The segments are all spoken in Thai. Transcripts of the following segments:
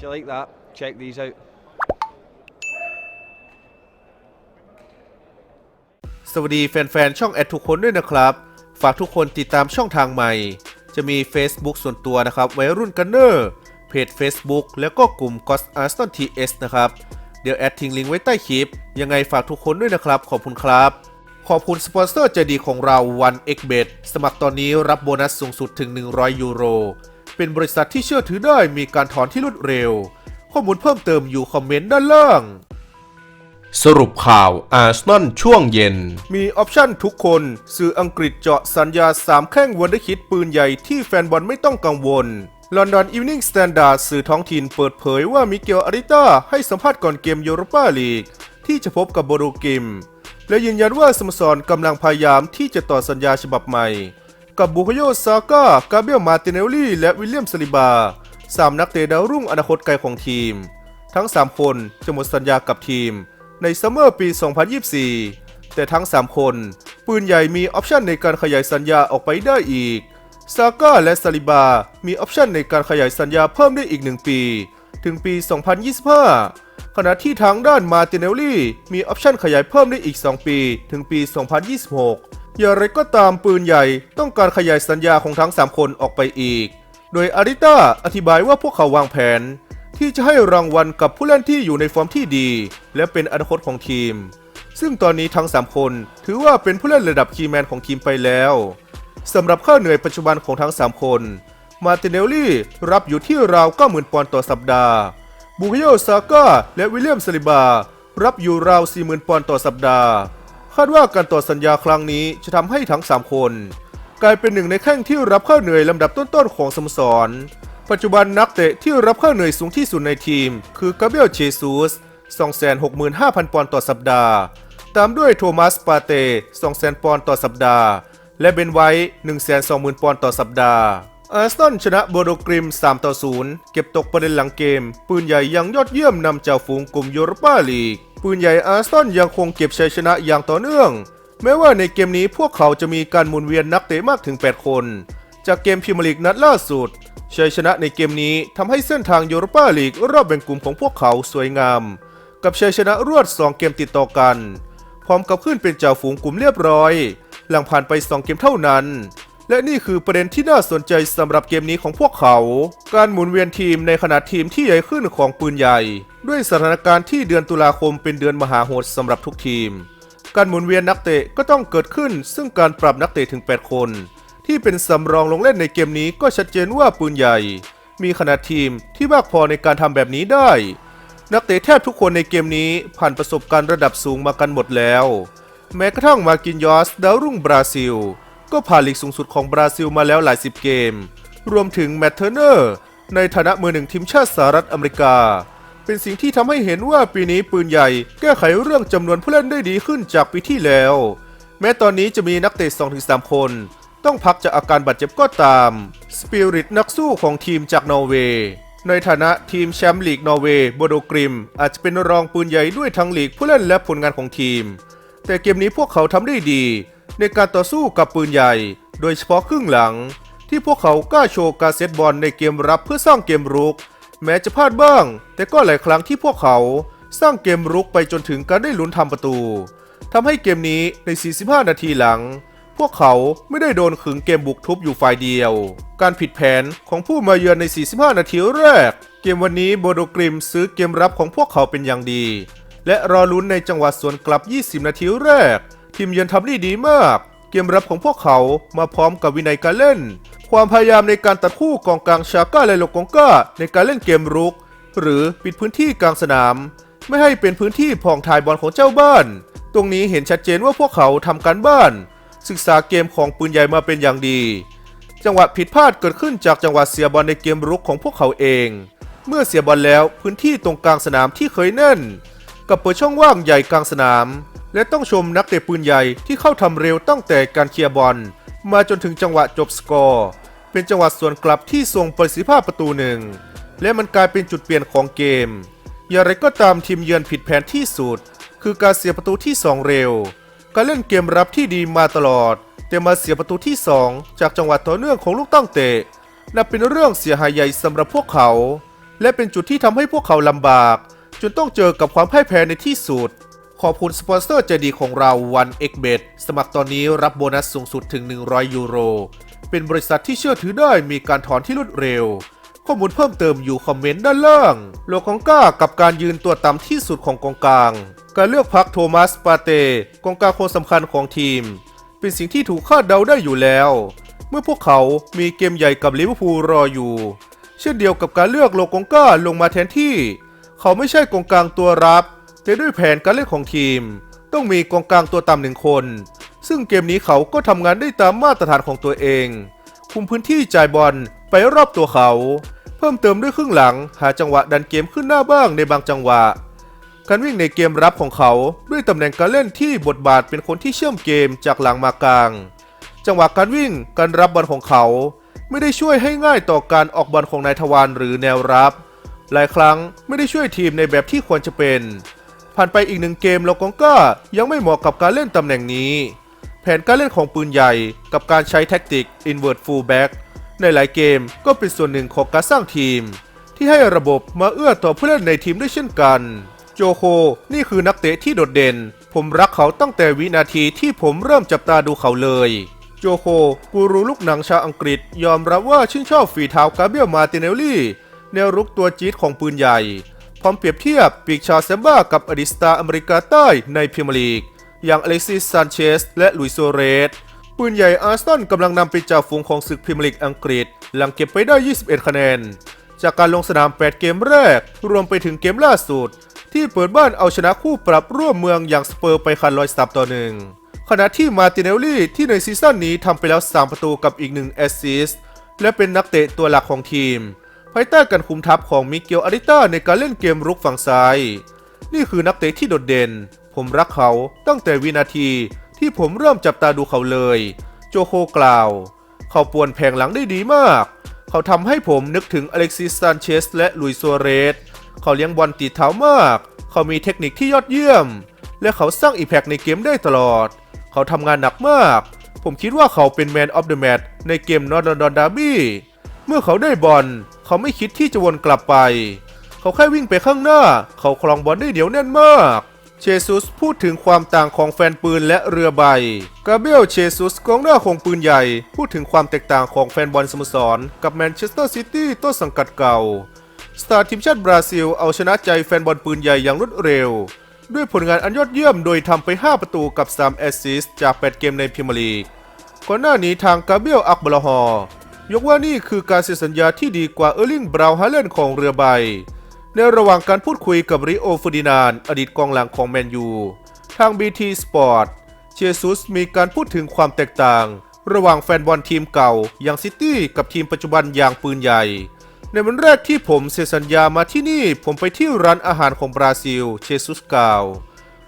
If you like that, check these out. สวัสดีแฟนๆ ช่องแอดทุกคนด้วยนะครับ ฝากทุกคนติดตามช่องทางใหม่ จะมี Facebook ส่วนตัวนะครับวัยรุ่นกันเนอร์ เพจ Facebook แล้วก็กลุ่ม g o s a r s t o n TS นะครับ เดี๋ยวแอดทิ้งลิงก์ไว้ใต้คลิป ยังไงฝากทุกคนด้วยนะครับ ขอบคุณครับ ขอบคุณสปอนเซอร์ใจดีของเรา 1xbet สมัครตอนนี้รับโบนัสสูงสุดถึง 100 ยูโร เป็นบริษัทที่เชื่อถือได้มีการถอนที่รวดเร็ว ข้อมูลเพิ่มเติมอยู่คอมเมนต์ด้านล่าง สรุปข่าวอาร์เซนอลช่วงเย็น มีออปชั่นทุกคน สื่ออังกฤษเจาะสัญญา3แข้งวันได้คิดปืนใหญ่ที่แฟนบอลไม่ต้องกังวล London Evening Standard สื่อท้องถิ่นเปิดเผยว่ามิเกลอาริต้าให้สัมภาษณ์ก่อนเกมยูโรปาลีก ที่จะพบกับโบโรกิม และยืนยันว่าสโมสรกำลังพยายามที่จะต่อสัญญาฉบับใหม่ กับบุคโยซาก้ากาเบียลมาติเนลลี่ และวิลเลียมสลิบาสามนักเตะดาวรุ่งอนาคตไกลของทีม ทั้ง 3 คนจะหมดสัญญากับทีม ในซัมเมอร์ปี 2024 แต่ทั้ง 3 คน ปืนใหญ่มีออปชันในการขยายสัญญาออกไปได้อีก ซาก้าและซาลิบา มีออปชันในการขยายสัญญาเพิ่มได้อีก 1 ปี ถึงปี 2025 ขณะที่ทางด้านมาติเนลลี่ มีออปชันขยายเพิ่มได้อีก 2 ปี ถึงปี 2026 อย่างไรก็ตามปืนใหญ่ต้องการขยายสัญญาของทั้ง 3 คนออกไปอีก โดยอาริต้าอธิบายว่าพวกเขาวางแผน ที่จะให้รางวัลกับผู้เล่นที่อยู่ในฟอร์มที่ดี และเป็นอนาคตของทีม ซึ่งตอนนี้ทั้ง 3 คนถือว่าเป็นผู้เล่นระดับคีย์แมนของทีมไปแล้วสำหรับค่าเหนื่อยปัจจุบันของทั้ง 3 คน มาติเนลลี่รับอยู่ที่ราว90,000ปอนด์ต่อสัปดาห์ บูคโยซาก้าและวิลเลียมสลิบา รับอยู่ราว40,000ปอนด์ต่อสัปดาห์ คาดว่าการต่อสัญญาครั้งนี้จะทำให้ทั้ง 3 คน กลายเป็นหนึ่งในแข้งที่รับค่าเหนื่อยลำดับต้นๆของสโมสร ปัจจุบันนักเตะที่รับค่าเหนื่อยสูงที่สุดในทีม คือกาเบรียลเชซูส265,000 ปอนด์ต่อสัปดาห์ ตามด้วยโทมัสปาเต้200,000 ปอนด์ต่อสัปดาห์ และเบนไวท์120,000 ปอนด์ต่อสัปดาห์ อาร์เซนอลชนะโบโดกริม 3 ต่อ 0 เก็บตกประเด็นหลังเกม ปืนใหญ่ยังยอดเยี่ยมนำเจ้าฝูงกลุ่มยูโรปาลีก ปืนใหญ่อาร์เซนอลยังคงเก็บชัยชนะอย่างต่อเนื่อง แม้ว่าในเกมนี้พวกเขาจะมีการหมุนเวียนนักเตะมากถึง 8 คน จากเกมพรีเมียร์ลีกนัดล่าสุด ชัยชนะในเกมนี้ทำให้เส้นทางยูโรปาลีกรอบแบ่งกลุ่มของพวกเขาสวยงาม กับชัยชนะรวด 2 เกมติดต่อกัน พร้อมกับขึ้นเป็นเจ้าฝูงกลุ่มเรียบร้อย หลังผ่านไป 2 เกมเท่านั้น และนี่คือประเด็นที่น่าสนใจสำหรับเกมนี้ของพวกเขา การหมุนเวียนทีมในขณะทีมที่ใหญ่ขึ้นของปืนใหญ่ ด้วยสถานการณ์ที่เดือนตุลาคมเป็นเดือนมหาโหดสำหรับทุกทีม การหมุนเวียนนักเตะก็ต้องเกิดขึ้น ซึ่งการปรับนักเตะถึง 8 คน ที่เป็นสำรองลงเล่นในเกมนี้ก็ชัดเจนว่าปืนใหญ่ มีขนาดทีมที่มากพอในการทำแบบนี้ได้ นักเตะแทบทุกคนในเกมนี้ผ่านประสบการณ์ระดับสูงมากันหมดแล้ว แม้กระทั่งมาร์กินยอสดาวรุ่งบราซิล ก็ผ่านลีกสูงสุดของบราซิลมาแล้วหลายสิบเกม รวมถึงแมตเทอร์เนอร์ในฐานะมือหนึ่งทีมชาติสหรัฐอเมริกา เป็นสิ่งที่ทำให้เห็นว่าปีนี้ปืนใหญ่แก้ไขเรื่องจำนวนผู้เล่นได้ดีขึ้นจากปีที่แล้ว แม้ตอนนี้จะมีนักเตะ 2-3 คน ต้องพักจากอาการบาดเจ็บก็ตาม สปิริตนักสู้ของทีมจากนอร์เวย์ในฐานะทีมแชมป์ลีกนอร์เวย์โบโดกริม อาจจะเป็นรองปืนใหญ่ด้วยทั้งลีกผู้เล่นและผลงานของทีม แต่เกมนี้พวกเขาทำได้ดี ในการต่อสู้กับปืนใหญ่ โดยเฉพาะครึ่งหลัง ที่พวกเขากล้าโชว์การเซตบอลในเกมรับเพื่อสร้างเกมรุก แม้จะพลาดบ้าง แต่ก็หลายครั้งที่พวกเขาสร้างเกมรุกไปจนถึงการได้ลุ้นทำประตู ทำให้เกมนี้ใน 45 นาทีหลัง พวกเขาไม่ได้โดนขึงเกมบุกทุบอยู่ฝ่ายเดียว การผิดแผนของผู้มาเยือนใน 45 นาทีแรก เกมวันนี้โบโดกริมซื้อเกมรับของพวกเขาเป็นอย่างดี และรอลุ้นในจังหวะสวนกลับ 20 นาทีแรก ทีมเยือนทำได้ดีมาก เกมรับของพวกเขามาพร้อมกับวินัยการเล่น ความพยายามในการตัดคู่กองกลางชาก้าและโลกองก้าในการเล่นเกมรุก หรือปิดพื้นที่กลางสนาม ไม่ให้เป็นพื้นที่ผ่องถ่ายบอลของเจ้าบ้าน ตรงนี้เห็นชัดเจนว่าพวกเขาทำการบ้าน ศึกษาเกมของปืนใหญ่มาเป็นอย่างดี จังหวะผิดพลาดเกิดขึ้นจากจังหวะเสียบอลในเกมรุกของพวกเขาเอง เมื่อเสียบอลแล้วพื้นที่ตรงกลางสนามที่เคยแน่นกับเปิดช่องว่างใหญ่กลางสนาม และต้องชมนักเตะปืนใหญ่ที่เข้าทำเร็วตั้งแต่การเคลียร์บอล มาจนถึงจังหวะจบสกอร์ เป็นจังหวะส่วนกลับที่ทรงประสิทธิภาพประตูหนึ่ง และมันกลายเป็นจุดเปลี่ยนของเกม อย่างไรก็ตามทีมเยือนผิดแผนที่สุด คือการเสียประตูที่ 2 เร็ว การเล่นเกมรับที่ดีมาตลอด แต่มาเสียประตูที่ 2 จากจังหวะต่อเนื่องของลูกตั้งเตะนับเป็นเรื่องเสียหายใหญ่สำหรับพวกเขา และเป็นจุดที่ทำให้พวกเขาลำบาก จนต้องเจอกับความพ่ายแพ้ในที่สุด ขอบคุณสปอนเซอร์ใจดีของเรา One x b e t สมัครตอนนี้รับโบนัสสูงสุดถึง 100 ยูโร เป็นบริษัทที่เชื่อถือได้มีการถอนที่รวดเร็ว ข้อมูลเพิ่มเติมอยู่คอมเมนต์ด้านล่าง โลกองก้ากับการยืนตัวต่ำที่สุดของกองกลาง การเลือกพักโทมัสปาเตกองกลางคนสำคัญของทีม เป็นสิ่งที่ถูกคาดเดาได้อยู่แล้ว เมื่อพวกเขามีเกมใหญ่กับลิเวอร์พูลรออยู่ เช่นเดียวกับการเลือกโลกองก้าลงมาแทนที่ เขาไม่ใช่กองกลางตัวรับ แต่ด้วยแผนการเล่นของทีม ต้องมีกองกลางตัวต่ำหนึ่งคน ซึ่งเกมนี้เขาก็ทำงานได้ตามมาตรฐานของตัวเอง คุมพื้นที่จ่ายบอลไปรอบตัวเขา เพิ่มเติมด้วยครึ่งหลัง หาจังหวะดันเกมขึ้นหน้าบ้างในบางจังหวะ การวิ่งในเกมรับของเขาด้วยตำแหน่งการเล่นที่บทบาทเป็นคนที่เชื่อมเกมจากหลังมากลาง จังหวะการวิ่งการรับบอลของเขาไม่ได้ช่วยให้ง่ายต่อการออกบอลของนายทวารหรือแนวรับ หลายครั้งไม่ได้ช่วยทีมในแบบที่ควรจะเป็น ผ่านไปอีกหนึ่งเกมโลกองก้ายังไม่เหมาะกับการเล่นตำแหน่งนี้ แผนการเล่นของปืนใหญ่กับการใช้แท็กติก invert fullback ในหลายเกมก็เป็นส่วนหนึ่งของการสร้างทีม ที่ให้ระบบมาเอื้อต่อผู้เล่นในทีมด้วยเช่นกัน โจโค นี่คือนักเตะที่โดดเด่น ผมรักเขาตั้งแต่วินาทีที่ผมเริ่มจับตาดูเขาเลยโจโค กูรูลูกหนังชาวอังกฤษ ยอมรับว่าชื่นชอบฝีเท้ากาเบียลมาติเนลลี่ แนวรุกตัวจี๊ดของปืนใหญ่ พร้อมเปรียบเทียบปีกชาเซมบ้ากับอดีตสตาอเมริกาใต้ในพรีเมียร์ลีก อย่างอเล็กซิสซานเชสและลุยโซเรส ปืนใหญ่อาร์ซนอลกำลังนำไปจากฝูงของศึกพรีเมียร์ลีกอังกฤษ หลังเก็บไปได้ 21 คะแนน จากการลงสนาม 8 เกมแรก รวมไปถึงเกมล่าสุด ที่เปิดบ้านเอาชนะคู่ปรับร่วมเมืองอย่างสเปอร์ไปคันลอยสับต่อหนึ่งขณะที่มาติเนลลี่ที่ในซีซั่นนี้ทำไปแล้ว 3 ประตูกับอีก 1 แอสซิสต์และเป็นนักเตะตัวหลักของทีม ภายใต้การคุมทัพของมิเกลอาริต้าในการเล่นเกมรุกฝั่งซ้าย นี่คือนักเตะที่โดดเด่น ผมรักเขาตั้งแต่วินาทีที่ผมเริ่มจับตาดูเขาเลย โจโคกล่าว เขาปวนแผงหลังได้ดีมาก เขาทำให้ผมนึกถึงอเล็กซิสซานเชสและลุยซัวเรส เขาเลี้ยงบอลติดเท้ามาก เขามีเทคนิคที่ยอดเยี่ยม และเขาสร้างอีแพกในเกมได้ตลอด เขาทำงานหนักมาก ผมคิดว่าเขาเป็นแมนออฟเดอะแมตในเกมนอร์ดอนดอนดาร์บี้เมื่อเขาได้บอล เขาไม่คิดที่จะวนกลับไป เขาแค่วิ่งไปข้างหน้า เขาคลองบอลได้เดี๋ยวแน่นมาก เชซุสพูดถึงความต่างของแฟนปืนและเรือใบ กาเบรียล เชซุสกองหน้าของปืนใหญ่ พูดถึงความแตกต่างของแฟนบอลสโมสร กับแมนเชสเตอร์ซิตี้ต้นสังกัดเก่า สตาร์ทีมชาติบราซิลเอาชนะใจแฟนบอลปืนใหญ่อย่างรวดเร็วด้วยผลงานอันยอดเยี่ยมโดยทำไป 5 ประตูกับ 3 แอสซิสต์จาก 8 เกมในพรีเมียร์ลีก ก่อนหน้านี้ทางกาเบียล อักบลาฮอร์ ยกว่านี่คือการเซ็นสัญญาที่ดีกว่าเออร์ลิงบราวน์ฮาเลนของเรือใบ ในระหว่างการพูดคุยกับริโอฟูดินานอดีตกองหลังของแมนยู ทาง BT Sport เชซุสมีการพูดถึงความแตกต่าง ระหว่างแฟนบอลทีมเก่าอย่างซิตี้กับทีมปัจจุบันอย่างปืนใหญ่ ในวันแรกที่ผมเซ็นสัญญามาที่นี่ ผมไปที่ร้านอาหารของบราซิลเชซุสกล่าว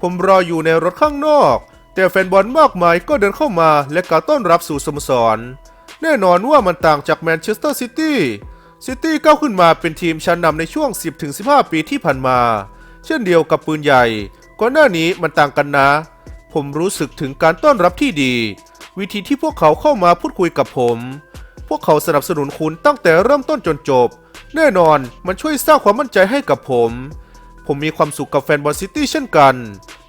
ผมรออยู่ในรถข้างนอก แต่แฟนบอลมากมายก็เดินเข้ามาและกล่าวต้อนรับสู่สโมสร แน่นอนว่ามันต่างจากแมนเชสเตอร์ซิตี้ ซิตี้ก้าวขึ้นมาเป็นทีมชั้นนำในช่วง 10-15 ปีที่ผ่านมา เช่นเดียวกับปืนใหญ่ ก่อนหน้านี้มันต่างกันนะ ผมรู้สึกถึงการต้อนรับที่ดี วิธีที่พวกเขาเข้ามาพูดคุยกับผม พวกเขาสนับสนุนคุณตั้งแต่เริ่มต้นจนจบ แน่นอนมันช่วยสร้างความมั่นใจให้กับผม ผมมีความสุขกับแฟนบอลซิตี้เช่นกัน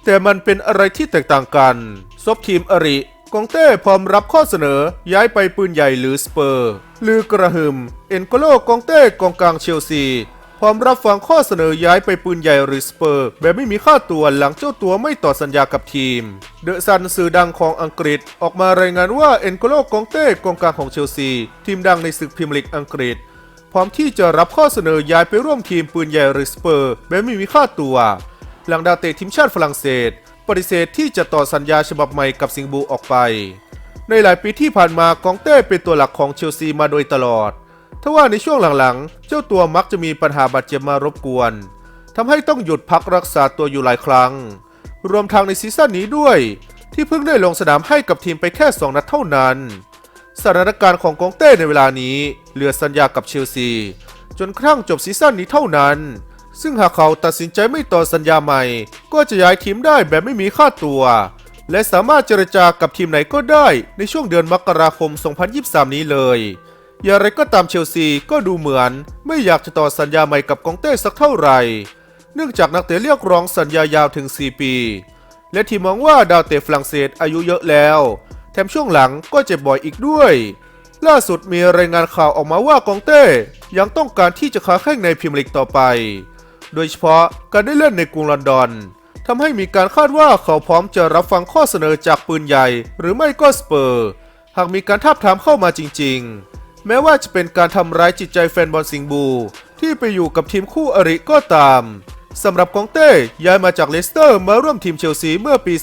แต่มันเป็นอะไรที่แตกต่างกันซบทีมอริ กองเต้พร้อมรับข้อเสนอย้ายไปปืนใหญ่หรือสเปอร์ ลือกระหึมเอ็นโกโลกองเต้กองกลางเชลซี พร้อมรับฟังข้อเสนอย้ายไปปืนใหญ่หรือสเปอร์ แบบไม่มีค่าตัวหลังเจ้าตัวไม่ต่อสัญญากับทีม เดอะซันสื่อดังของอังกฤษ ออกมารายงานว่าเอ็นโกโลกองเต้กองกลางของเชลซี ทีมดังในศึกพรีเมียร์ลีกอังกฤษ พร้อมที่จะรับข้อเสนอย้ายไปร่วมทีมปืนใหญ่หรือสเปอร์แบบไม่มีค่าตัว หลังดาวเตะทีมชาติฝรั่งเศส ปฏิเสธที่จะต่อสัญญาฉบับใหม่กับสิงบูออกไป ในหลายปีที่ผ่านมากองเต้เป็นตัวหลักของเชลซีมาโดยตลอดทว่าในช่วงหลังๆ เจ้าตัวมักจะมีปัญหาบาดเจ็บมารบกวนทำให้ต้องหยุดพักรักษาตัวอยู่หลายครั้ง รวมทางในซีซั่นนี้ด้วย ที่เพิ่งได้ลงสนามให้กับทีมไปแค่ 2 นัดเท่านั้น สถานการณ์ของกองเต้ในเวลานี้เหลือสัญญากับเชลซี จนกระทั่งจบซีซั่นนี้เท่านั้น ซึ่งหากเขาตัดสินใจไม่ต่อสัญญาใหม่ ก็จะย้ายทีมได้แบบไม่มีค่าตัว และสามารถเจรจากับทีมไหนก็ได้ในช่วงเดือนมกราคม 2023 นี้เลย อย่างไรก็ตามเชลซีก็ดูเหมือน ไม่อยากจะต่อสัญญาใหม่กับกองเต้สักเท่าไหร่ เนื่องจากนักเตะเรียกร้องสัญญายาวถึง 4 ปี และทีมมองว่าดาวเตะฝรั่งเศสอายุเยอะแล้ว แถมช่วงหลังก็เจ็บบ่อยอีกด้วยล่าสุดมีรายงานข่าวออกมาว่ากองเต้ยังต้องการที่จะค้าแข่งในพรีเมียร์ลีกต่อไป โดยเฉพาะการได้เล่นในกรุงลอนดอนทำให้มีการคาดว่าเขาพร้อมจะรับฟังข้อเสนอจากปืนใหญ่ หรือไม่ก็สเปอร์ หากมีการทาบทามเข้ามาจริง ๆ แม้ว่าจะเป็นการทำร้ายจิตใจแฟนบอลสิงบู ที่ไปอยู่กับทีมคู่อริก็ตามสำหรับกองเต้ย้ายมาจากเลสเตอร์มาร่วมทีมเชลซีเมื่อปี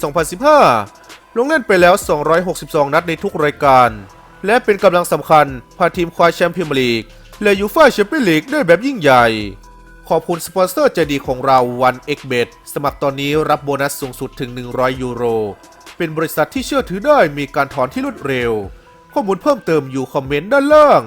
2015 ลงเล่นไปแล้ว 262 นัดในทุกรายการ และเป็นกำลังสำคัญพาทีมคว้าแชมป์พรีเมียร์ลีก และยูฟ่าแชมเปี้ยนลีกได้แบบยิ่งใหญ่ ขอบคุณสปอนเซอร์ใจดีของเราวันเอ็กเบดสมัครตอนนี้รับโบนัสสูงสุดถึง 100 ยูโร เป็นบริษัทที่เชื่อถือได้มีการถอนที่รวดเร็ว ข้อมูลเพิ่มเติมอยู่คอมเมนต์ด้านล่าง